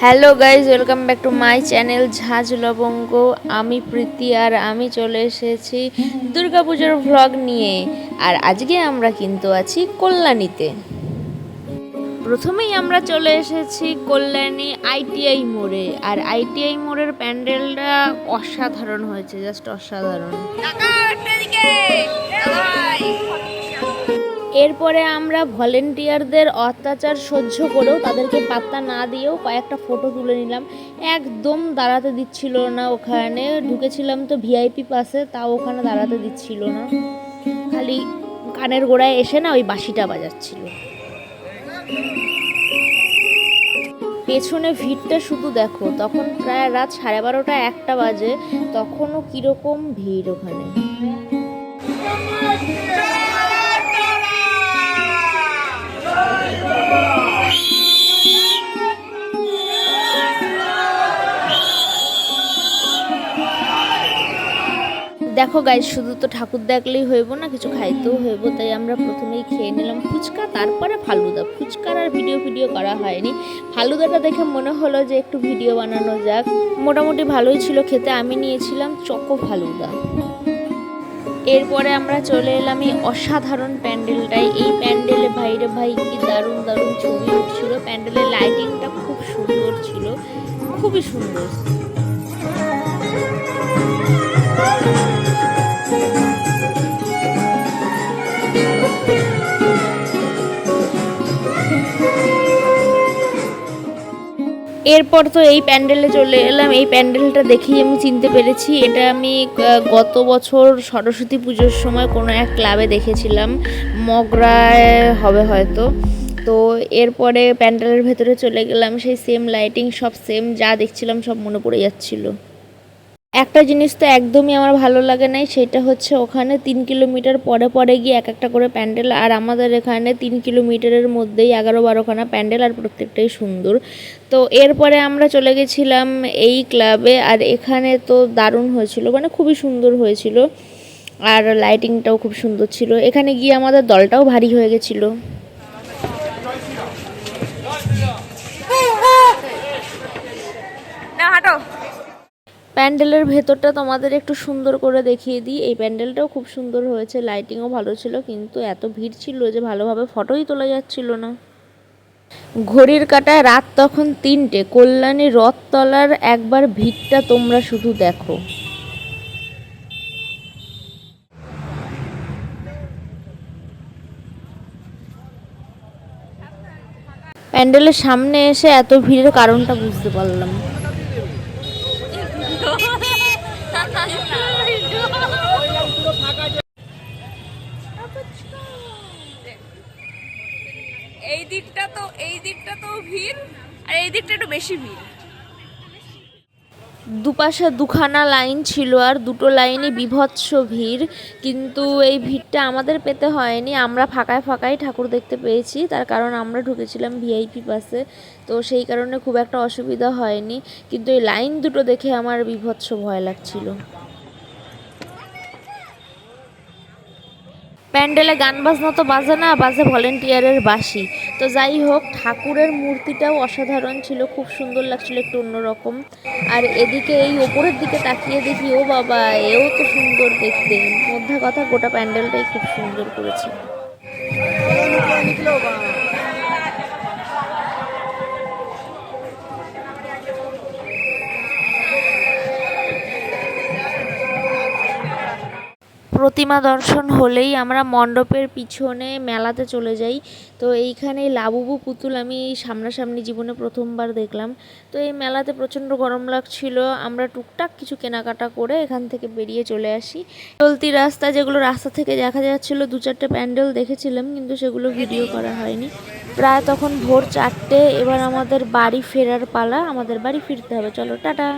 Hello guys welcome back to my channel ঝাঁজ লবঙ্গ আমি প্রীতি আর আমি চলে এসেছি দুর্গাপুজোর ভ্লগ নিয়ে। আর আজকে আমরা কিন্তু আছি কল্যাণীতে। প্রথমেই আমরা চলে এসেছি কল্যাণী আইটিআই মোড়ে। আর আইটিআই মোড়ের প্যান্ডেলটা অসাধারণ হয়েছে জাস্ট অসাধারণ। এরপরে আমরা ভলেন্টিয়ারদের অত্যাচার সহ্য করেও তাদেরকে পাত্তা না দিয়েও কয়েকটা ফটো তুলে নিলাম। একদম দাঁড়াতে দিচ্ছিল না ওখানে। ঢুকেছিলাম তো ভিআইপি পাশে তাও ওখানে দাঁড়াতে দিচ্ছিল না। খালি কানের গোড়ায় এসে না ওই বাঁশিটা বাজাচ্ছিল। পেছনে ভিড়টা শুধু দেখো, তখন প্রায় রাত সাড়ে বারোটা একটা বাজে, তখনও কীরকম ভিড় ওখানে। দেখো গাইজ শুধু তো ঠাকুর দেখলেই হইব না, কিছু খাইতেও হইব, তাই আমরা প্রথমেই খেয়ে নিলাম ফুচকা, তারপরে ফালুদা। ফুচকার আর ভিডিও ভিডিও করা হয়নি। ফালুদাটা দেখে মনে হলো যে একটু ভিডিও বানানো যাক। মোটামুটি ভালোই ছিল খেতে, আমি নিয়েছিলাম চকো ফালুদা। এরপরে আমরা চলে এলাম এই অসাধারণ প্যান্ডেলটায়। এই প্যান্ডেলে ভাইরে ভাই কি দারুণ দারুণ ছবি উঠছিল। প্যান্ডেলের লাইটিংটা খুব সুন্দর ছিল। খুবই সুন্দর। এরপর তো এই প্যান্ডেলে চলে এলাম। এই প্যান্ডেলটা দেখেই আমি চিনতে পেরেছি। এটা আমি গত বছর সরস্বতী পুজোর সময় কোনো এক ক্লাবে দেখেছিলাম। মগরায় হবে হয়তো। তো এরপরে প্যান্ডেলের ভেতরে চলে গেলাম। সেই সেম লাইটিং সব সেম যা দেখছিলাম সব মনে পড়ে যাচ্ছিল। একটা জিনিস তো একদমই আমার ভালো লাগে নাই, সেটা হচ্ছে ওখানে তিন কিলোমিটার পরে পরে গিয়ে এক একটা করে প্যান্ডেল, আর আমাদের এখানে তিন কিলোমিটারের মধ্যেই এগারো বারোখানা প্যান্ডেল, আর প্রত্যেকটাই সুন্দর। তো এরপরে আমরা চলে গেছিলাম এই ক্লাবে আর এখানে তো দারুণ হয়েছিল মানে খুবই সুন্দর হয়েছিল, আর লাইটিংটাও খুব সুন্দর ছিল। এখানে গিয়ে আমাদের দলটাও ভারী হয়ে গেছিল। প্যান্ডেলের ভেতরটা তোমাদের একটু সুন্দর করে দেখিয়ে দিই। এই প্যান্ডেলটাও খুব সুন্দর হয়েছে লাইটিংও ভালো ছিল, কিন্তু এত ভিড় ছিল যে ভালোভাবে ফটোই তোলা যাচ্ছিল না। ঘড়ির কাটায় রাত তখন তিনটে, কল্যাণী রথতলার একবার ভিড়টা তোমরা শুধু দেখো। প্যান্ডেলের সামনে এসে এত ভিড়ের কারণটা বুঝতে পারলাম। ভিড়, আর এই দিকটা একটু বেশি ভিড়। দুপাশে দুখানা লাইন ছিল আর দুটো লাইনই বিভৎস ভিড়, কিন্তু এই ভিড়টা আমাদের পেতে হয়নি। আমরা ফাঁকায় ফাঁকায় ঠাকুর দেখতে পেয়েছি, তার কারণ আমরা ঢুকেছিলাম ভিআইপি পাসে তো সেই কারণে খুব একটা অসুবিধা হয়নি। কিন্তু এই লাইন দুটো দেখে আমার বিভৎস ভয় লাগছিল। প্যান্ডেলে গান বাজনা তো বাজে না, বাজে ভলেন্টিয়ারের বাসি তো যাই হোক, ঠাকুরের মূর্তিটাও অসাধারণ ছিল, খুব সুন্দর লাগছিল একটু অন্যরকম। আর এদিকে এই ওপরের দিকে তাকিয়ে দেখি, ও বাবা, এও তো সুন্দর দেখতে। মধ্যে কথা গোটা প্যান্ডেলটাই খুব সুন্দর করেছে প্রতিমা দর্শন হলেই আমরা মণ্ডপের পিছনে মেলাতে চলে যাই। তো এইখানে লাবুবু পুতুল আমি সামনাসামনি জীবনে প্রথমবার দেখলাম। তো এই মেলাতে প্রচণ্ড গরম লাগছিল। আমরা টুকটাক কিছু কেনাকাটা করে এখান থেকে বেরিয়ে চলে আসি। চলতি রাস্তা যেগুলো রাস্তা থেকে দেখা যাচ্ছিল, দু চারটে প্যান্ডেল দেখেছিলাম, কিন্তু সেগুলো ভিডিও করা হয়নি। প্রায় তখন ভোর চারটে, এবার আমাদের বাড়ি ফেরার পালা, আমাদের বাড়ি ফিরতে হবে। চলো, টাটা!